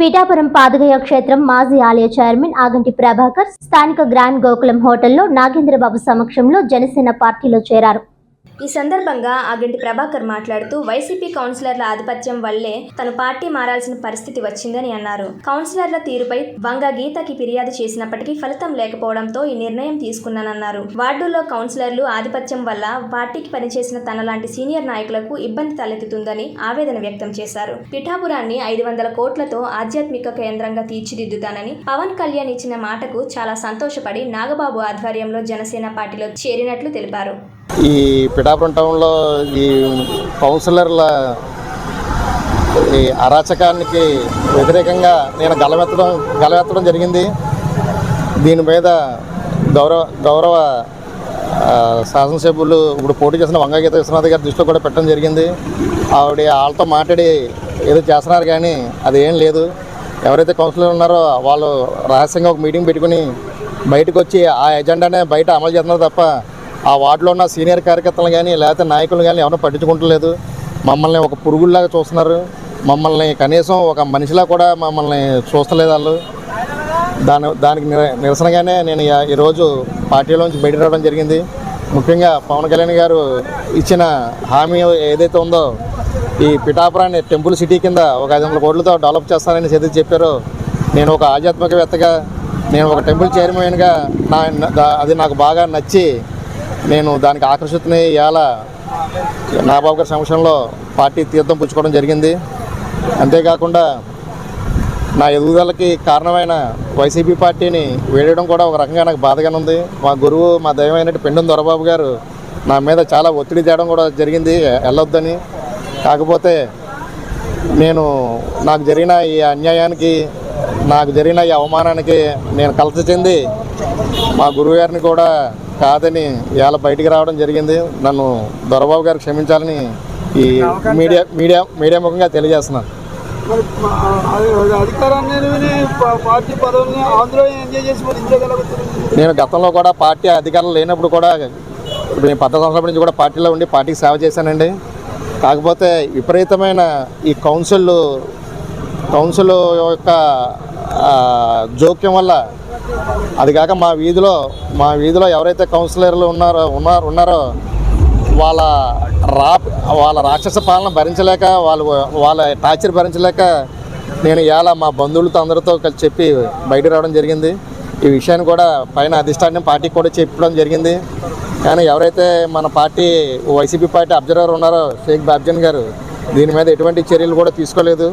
పీఠాపురం పాదగయ క్షేత్రం మాజీ ఆలయ చైర్మన్ ఆగంటి ప్రభాకర్ స్థానిక గ్రాండ్ గోకులం హోటల్లో నాగేంద్రబాబు సమక్షంలో జనసేన పార్టీలో చేరారు. ఈ సందర్భంగా ఆగింటి ప్రభాకర్ మాట్లాడుతూ వైసీపీ కౌన్సిలర్ల ఆధిపత్యం వల్లే తన పార్టీ మారాల్సిన పరిస్థితి వచ్చిందని అన్నారు. కౌన్సిలర్ల తీరుపై వంగ గీతకి ఫిర్యాదు చేసినప్పటికీ ఫలితం లేకపోవడంతో ఈ నిర్ణయం తీసుకున్నానన్నారు. వార్డుల్లో కౌన్సిలర్లు ఆధిపత్యం వల్ల పార్టీకి పనిచేసిన తనలాంటి సీనియర్ నాయకులకు ఇబ్బంది తలెత్తుతుందని ఆవేదన వ్యక్తం చేశారు. పిఠాపురాన్ని ఐదు వందల కోట్లతో ఆధ్యాత్మిక కేంద్రంగా తీర్చిదిద్దుతానని పవన్ కళ్యాణ్ ఇచ్చిన మాటకు చాలా సంతోషపడి నాగబాబు ఆధ్వర్యంలో జనసేన పార్టీలో చేరినట్లు తెలిపారు. ఈ పిఠాపురం టౌన్లో ఈ కౌన్సిలర్ల ఈ అరాచకానికి వ్యతిరేకంగా నేను గలమెత్తడం గలమెత్తడం జరిగింది. దీని మీద గౌరవ గౌరవ శాసనసభ్యులు ఇప్పుడు పోటీ చేసిన వంగగీత విశ్వనాథ్ గారి దృష్టిలో కూడా పెట్టడం జరిగింది. ఆవిడ వాళ్ళతో మాట్లాడి ఏదో చేస్తున్నారు కానీ అది ఏం లేదు. ఎవరైతే కౌన్సిలర్ ఉన్నారో వాళ్ళు రహస్యంగా ఒక మీటింగ్ పెట్టుకుని బయటకు వచ్చి ఆ ఎజెండానే బయట అమలు చేస్తున్నారు తప్ప ఆ వార్డులో ఉన్న సీనియర్ కార్యకర్తలు కానీ లేకపోతే నాయకులు కానీ ఎవరిని పట్టించుకుంటలేదు. మమ్మల్ని ఒక పురుగుల్లాగా చూస్తున్నారు. మమ్మల్ని కనీసం ఒక మనిషిలా కూడా మమ్మల్ని చూస్తలేదు వాళ్ళు. దాని దానికి నిర- నిరసనగానే నేను ఈరోజు పార్టీలోంచి బయట రావడం జరిగింది. ముఖ్యంగా పవన్ కళ్యాణ్ గారు ఇచ్చిన హామీ ఏదైతే ఉందో ఈ పిఠాపురాన్ని టెంపుల్ సిటీ కింద ఒక ఐదు వందల కోట్లతో డెవలప్ చేస్తానని చేతి చెప్పారో. నేను ఒక ఆధ్యాత్మికవేత్తగా నేను ఒక టెంపుల్ చైర్మన్గా నా- అది నాకు బాగా నచ్చి నేను దానికి ఆకర్షితుని ఇవాళ నాగబాబు గారి సమక్షంలో పార్టీ తీర్థం పుచ్చుకోవడం జరిగింది. అంతేకాకుండా నా ఎదుగుదలకి కారణమైన వైసీపీ పార్టీని వేయడం కూడా ఒక రకంగా నాకు బాధగానే ఉంది. మా గురువు మా దైవమైనట్టు పెండం దొరబాబు గారు నా మీద చాలా ఒత్తిడి తేయడం కూడా జరిగింది. వెళ్ళొద్దని. కాకపోతే నేను నాకు జరిగిన ఈ అన్యాయానికి నాకు జరిగిన ఈ అవమానానికి నేను కలత చెంది మా గురువు గారిని కూడా కాదని ఇవాళ బయటికి రావడం జరిగింది. నన్ను దొరబాబు గారు క్షమించాలని ఈ మీడియా మీడియా మీడియా ముఖంగా తెలియజేస్తున్నాను. నేను గతంలో కూడా పార్టీ అధికారులు లేనప్పుడు కూడా ఇప్పుడు నేను పద్ద సంవత్సరాల నుంచి కూడా పార్టీలో ఉండి పార్టీకి సేవ చేశానండి. కాకపోతే విపరీతమైన ఈ కౌన్సిల్ కౌన్సిల్ యొక్క జోక్యం వల్ల అది కాక మా వీధిలో మా వీధిలో ఎవరైతే కౌన్సిలర్లు ఉన్నారో ఉన్నారు ఉన్నారో వాళ్ళ రా వాళ్ళ రాక్షస పాలన భరించలేక వాళ్ళు వాళ్ళ టార్చర్ భరించలేక నేను ఇలా మా బంధువులతో అందరితో కలిసి చెప్పి బయటకు రావడం జరిగింది. ఈ విషయాన్ని కూడా పైన అధిష్టానం పార్టీకి కూడా చెప్పడం జరిగింది. కానీ ఎవరైతే మన పార్టీ వైసీపీ పార్టీ అబ్జర్వర్ ఉన్నారో షేక్ బాబ్జన్ గారు దీని మీద ఎటువంటి చర్యలు కూడా తీసుకోలేదు.